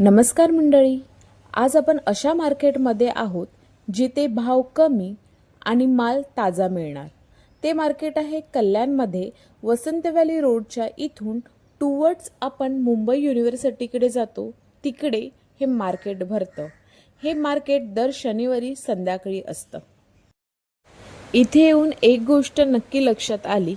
नमस्कार मंडळी. आज आपण अशा मार्केटमध्ये आहोत जिथे भाव कमी आणि माल ताजा मिळणार. ते मार्केट आहे कल्याणमध्ये वसंत व्हॅली रोडच्या इथून टुवर्ड्स आपण मुंबई युनिव्हर्सिटीकडे जातो. तिकडे हे मार्केट भरतं. हे मार्केट दर शनिवारी संध्याकाळी असतं. इथे येऊन एक गोष्ट नक्की लक्षात आली.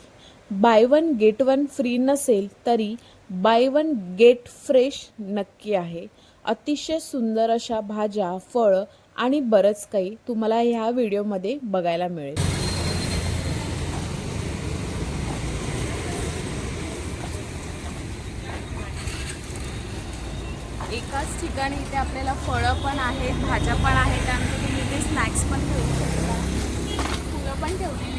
Buy one get one free नसेल तरी बाय वन गेट फ्रेश नक्की आहे. अतिशय सुंदर अशा भाज्या फळं आणि बरंच काही तुम्हाला ह्या व्हिडिओमध्ये बघायला मिळेल. एकाच ठिकाणी इथे आपल्याला फळं पण आहेत भाज्या पण आहेत आणि तुम्ही इथे स्नॅक्स पण ठेवू शकता. फुलं पण ठेवली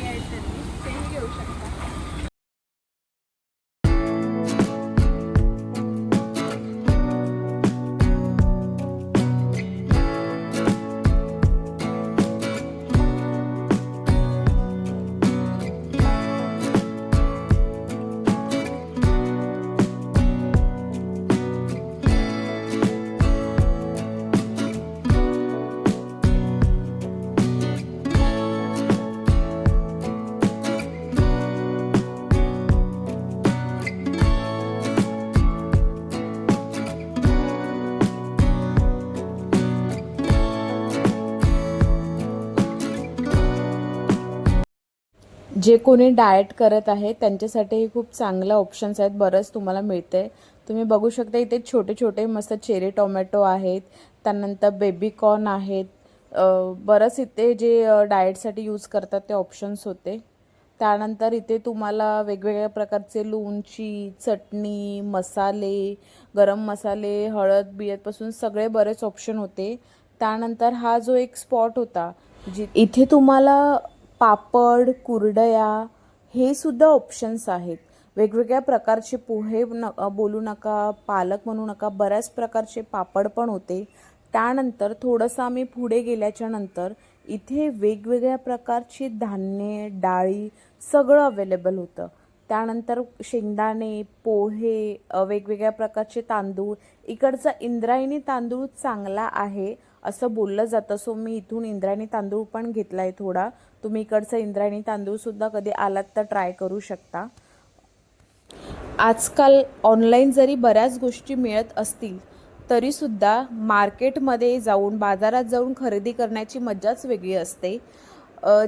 जे कोणी डाएट करत आहे त्यांच्यासाठी हे खूप चांगलं ऑप्शन्स आहेत. बरंच तुम्हाला मिळते तुम्ही बघू शकता इथे छोटे छोटे मस्त चेरी टोमॅटो आहेत. त्यानंतर बेबी कॉर्न आहेत बरंच इथे जे डाएटसाठी यूज करतात ते ऑप्शन्स होते. त्यानंतर इथे तुम्हाला वेगवेगळ्या प्रकारचे लोणची चटणी मसाले गरम मसाले हळद बियतपासून सगळे बरेच ऑप्शन होते. त्यानंतर हा जो एक स्पॉट होता जि इथे तुम्हाला पापड कुरडया हे सुद्धा ऑप्शन्स आहेत. वेगवेगळ्या प्रकारचे पोहे न बोलू नका पालक म्हणू नका बऱ्याच प्रकारचे पापड पण होते. त्यानंतर थोडंसं आम्ही पुढे गेल्याच्यानंतर इथे वेगवेगळ्या प्रकारची धान्ये डाळी सगळं अवेलेबल होतं. त्यानंतर शेंगदाणे पोहे वेगवेगळ्या प्रकारचे तांदूळ. इकडचा इंद्रायणी तांदूळ चांगला आहे असं बोललं जातं. सो मी इथून इंद्रायणी तांदूळ पण घेतला आहे थोडा. तुम्ही इकडचा इंद्रायणी तांदूळसुद्धा कधी आलात तर ट्राय करू शकता. आजकाल ऑनलाईन जरी बऱ्याच गोष्टी मिळत असतील तरीसुद्धा मार्केटमध्ये जाऊन बाजारात जाऊन खरेदी करण्याची मज्जाच वेगळी असते.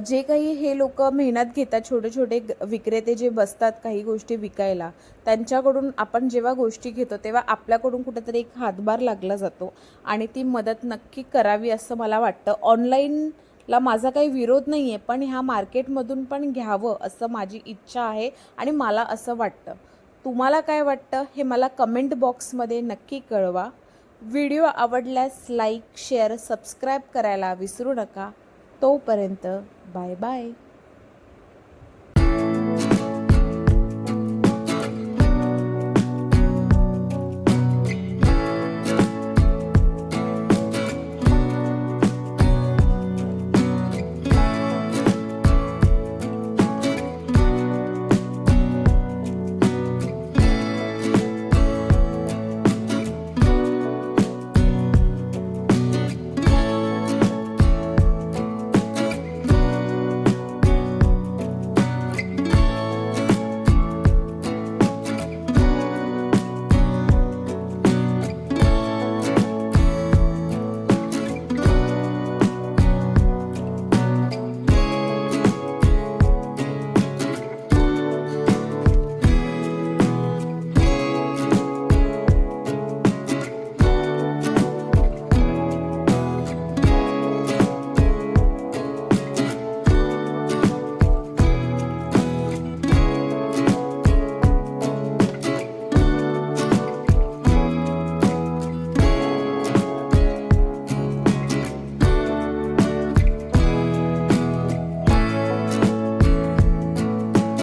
जे काही हे लोक मेहनत घेतात छोटे छोटे विक्रेते जे बसतात काही गोष्टी विकायला त्यांच्याकडून आपण जेव्हा गोष्टी घेतो तेव्हा आपल्याकडून कुठेतरी एक हातभार लागला जातो आणि ती मदत नक्की करावी असं मला वाटतं. ऑनलाईनला माझा काही विरोध नाही आहे पण ह्या मार्केटमधून पण घ्यावं असं माझी इच्छा आहे आणि मला असं वाटतं. तुम्हाला काय वाटतं हे मला कमेंट बॉक्समध्ये नक्की कळवा. व्हिडिओ आवडल्यास लाईक शेअर सबस्क्राईब करायला विसरू नका. तोपर्यंत बाय बाय.